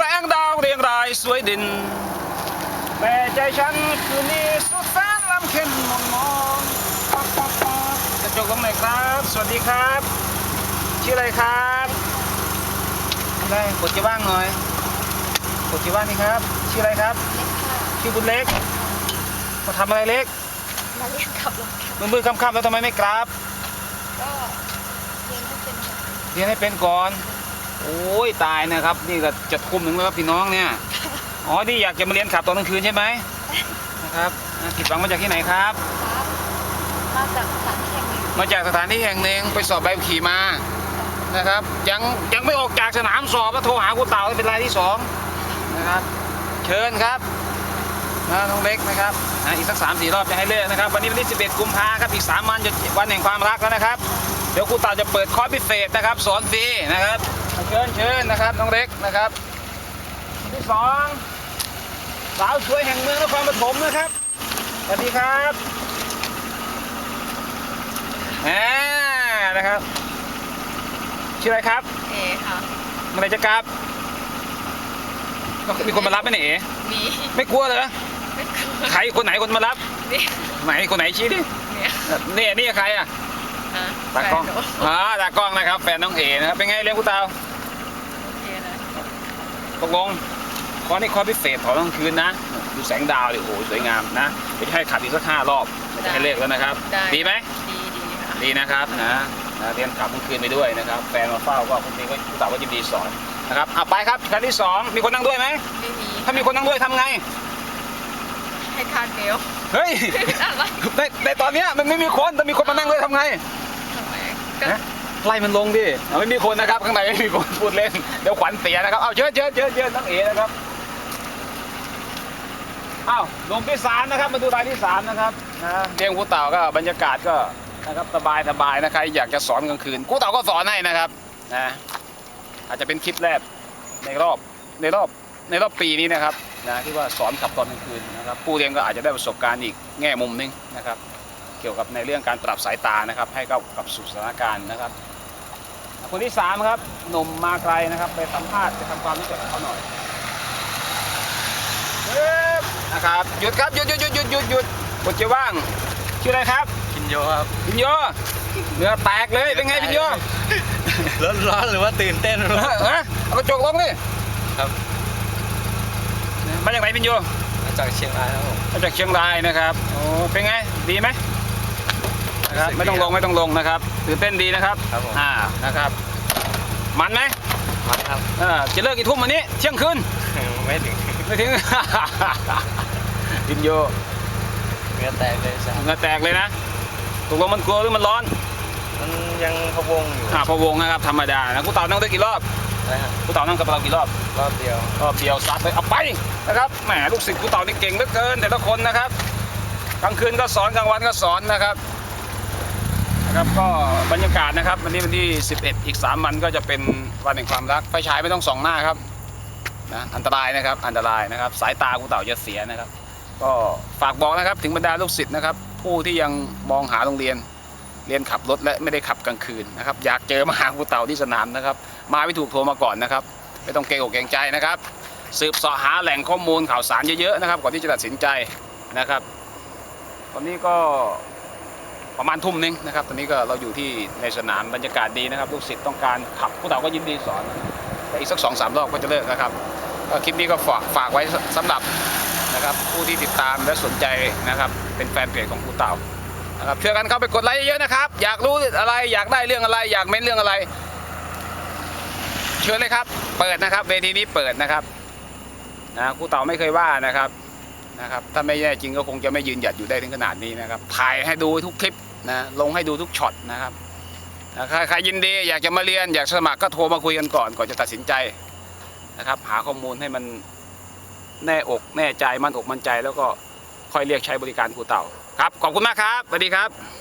แสงดาวเรียงรายสวยดิน แต่ใจฉันคืนนี้สุดแสนลำเค็นมนมองป๊อกป๊อกป๊อกกระจกลงหน่อยครับ สวัสดีครับ ชื่ออะไรครับอะไรกดจะว่างหน่อยกดจะว่างนี่ครับ ชื่ออะไรครับ ชื่อคุณเล็กมาทำอะไรเล็กมาเรียนขับรถค่ะมือมือค่ำๆแล้วทำไมไม่กราบก็เรียนให้เป็นค่ะเรียนให้เป็นก่อน โอ้ยตายนะครับ นี่ก็จะทุ่มหนึ่งแล้วครับพี่น้องเนี่ยอ๋อนี่อยากจะมาเรียนขับตอนกลางคืนใช่ไหมนะครับอ่าผิดหวังมาจากที่ไหนครับครับ มาจากสถานที่แห่งหนึ่งมาจากสถานที่แห่งหนึ่งไปสอบใบขับขี่มานะครับ ยังยังไม่ออกจากสนามสอบแล้วโทรหาครูเต่าเป็นรายที่สองนะครับ เชิญครับนะน้องเล็กนะครับอะอีกสักสามสี่รอบจะให้เลือกนะครับ วันนี้วันที่11กุมภาครับอีกสามวันจะวันแห่งความรักแล้วนะครับ เดี๋ยวครูเต่าจะเปิดคอร์สพิเศษนะครับ สอนฟรีนะครับ เชิญเชิญนะครับน้องเล็กนะครับคนที่สองสาวสวยแห่งเมืองนครปฐมนะครับสวัสดีครับอ่านะครับชื่ออะไรครับเอค่ะเมื่อไหรจะกลับมีคนมารับไหมเนี่ยเอ๋มีไม่กลัวเหรอไม่กลัวใครคนไหนคนมารับนี่ไหนคนไหนชี้ดิเนี่ยเนี่ยนี่ใครอะฮะตากล้องแฟนหนูอ่าตากล้องนะครับ แฟนน้องเอ๋นะครับเป็นไงเลี้ยงกูเตาโอเคนะ ตกลงคอร์สนี่คอร์สพิเศษถอนกลางคืนนะ ดูแสงดาวดิโอ้โหสวยงามนะเดี๋ยวจะให้ขับอีกสักห้ารอบจะให้เลิกแล้วนะครับ ได้ ดีไหม ดีดีค่ะ ดีนะครับนะนะเรียนขับกลางคืนไปด้วยนะครับแฟนมาเฝ้าก็คุณตีก็คุณเต่าก็ยินดีสอนนะครับเอาไปครับคันที่สองมีคนนั่งด้วยไหมไม่มีถ้ามีคนนั่งด้วยทำไง ให้คาดเบลเฮ้ยอะไรในในตอนเนี้ยมันไม่มีคนแต่มีคนมานั่งด้วยทำไง ทำไมก็ฮะ ไล่มันลงดิไม่มีคนนะครับข้างในไม่มีคนพูดเล่นเดี๋ยวขวัญเสียนะครับเอาเชิญเชิญเชิญเชิญน้องเอ๋นะครับอ้าวลงที่สามนะครับมาดูรายที่สามนะครับนะเรียงกูเต่าก็บรรยากาศก็นะครับสบายสบายนะใครอยากจะสอนกลางคืนกูเต่าก็สอนให้นะครับนะอาจจะเป็นคลิปแรกในรอบในรอบในรอบปีนี้นะครับนะที่ว่าสอนขับตอนกลางคืนนะครับผู้เรียนก็อาจจะได้ประสบการณ์อีกแง่มุมหนึงนะครับ เกี่ยวกับในเรื่องการปรับสายตานะครับ ให้เข้ากับสู่สถานการณ์นะครับ คนที่สามครับหนุ่มมาไกลนะครับ ไปสัมภาษณ์ไปทำความรู้จักกับเขาหน่อยปึ๊บนะครับหยุดครับหยุดหยุดหยุดหยุดหยุดหยุดกดจะว่างชื่ออะไรครับกินโยครับพิญโยเหงื่อแตกเลยเป็นไงพิญโยร้อนร้อนหรือว่าตื่นเต้นเออฮะเอากระจกลงดิครับมาจากไหนพิญโยมาจากเชียงรายครับผมมาจากเชียงรายนะครับโอ้เป็นไงดีไหม นะครับไม่ต้องลงไม่ต้องลงนะครับตื่นเต้นดีนะครับครับผม อ่านะครับ มันไหมมาครับเออจะเลิกกี่ทุ่มวันนี้เที่ยงคืนไม่ถึงไม่ถึง พินโยเนื้อแตกเลยใช่เหงื่อแตกเลยนะตกลงมันกลัวหรือมันร้อนมันยังพะวงอยู่อ่าพะวงนะครับธรรมดานะกูเต่านั่งได้กี่รอบนะครับกูเต่านั่งกับเรากี่รอบ รอบเดียวรอบเดียวซัดเลยเอาไปนะครับแหมลูกศิษย์กูเต่านี่เก่งเหลือเกิน แต่ละคนนะครับกลางคืนก็สอนกลางวันก็สอนนะครับนะ ครับก็บรรยากาศนะครับ วันนี้วันที่ 11 อีก 3 วันก็จะเป็นวันแห่งความรักไฟฉายไม่ต้องส่องหน้าครับนะอันตรายนะครับอันตรายนะครับ สายตากูเต่าจะเสียนะครับ ก็ฝากบอกนะครับถึงบรรดาลูกศิษย์นะครับ ผู้ที่ยังมองหาโรงเรียนเรียนขับรถและไม่ได้ขับกลางคืนนะครับ อยากเจอมาหาครูเต่าที่สนามนะครับ มาไม่ถูกโทรมาก่อนนะครับ ไม่ต้องเกรงอกเกรงใจนะครับ สืบสาะหาแหล่งข้อมูลข่าวสารเยอะๆนะครับก่อนที่จะตัดสินใจนะครับตอนนี้ก็ ประมาณทุ่มหนึงนะครับ ตอนนี้ก็เราอยู่ที่ในสนามบรรยากาศดีนะครับลูกศิษย์ต้องการขับครูเต่าก็ยินดีสอนแต่อีกสักสองสามรอบก็จะเลิกนะครับคลิปนี้ก็ฝากฝากไว้สำหรับนะครับผู้ที่ติดตามและสนใจนะครับเป็นแฟนเพจของครูเต่านะครับช่วยกันเข้าไปกดไลค์เยอะๆนะครับ อยากรู้อะไรอยากได้เรื่องอะไร อยากเม้นเรื่องอะไร เชิญเลยครับ เปิดนะครับเวทีนี้เปิดนะครับนะครูเต่าไม่เคยว่านะครับนะครับ ถ้าไม่แย่จริงก็คงจะไม่ยืนหยัดอยู่ได้ถึงขนาดนี้นะครับถ่ายให้ดูทุกคลิป นะลงให้ดูทุกช็อตนะครับใครใครยินดีอยากจะมาเรียนอยากสมัครก็โทรมาคุยกันก่อนก่อนจะตัดสินใจนะครับหาข้อมูลให้มันแน่อกแน่ใจมั่นอกมั่นใจ แล้วก็ค่อยเรียกใช้บริการครูเต่าครับ ขอบคุณมากครับสวัสดีครับ